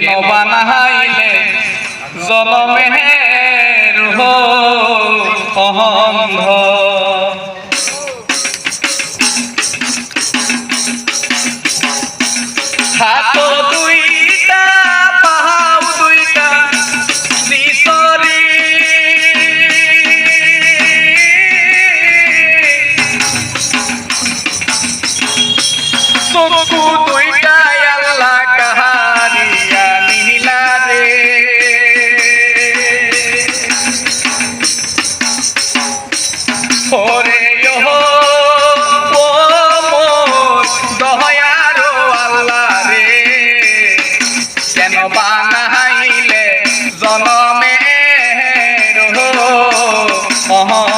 কেন বানাইলে? জনমের অন্ধ হাত দুইটা পাহাও দুইটা বিসরি চকু দুইটা কলমে রহ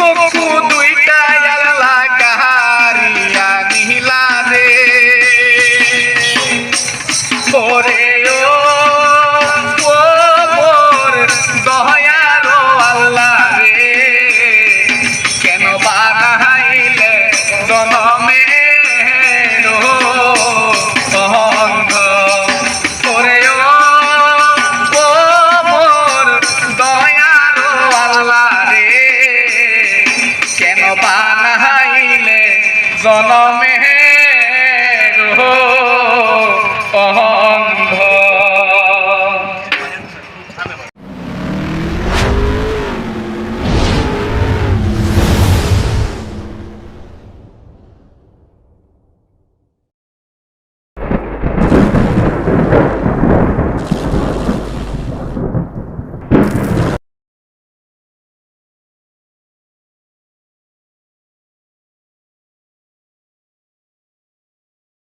চকু দুইটা আল্লাহ কাহারিয়া নিহিলা রে ওরে জনমে রো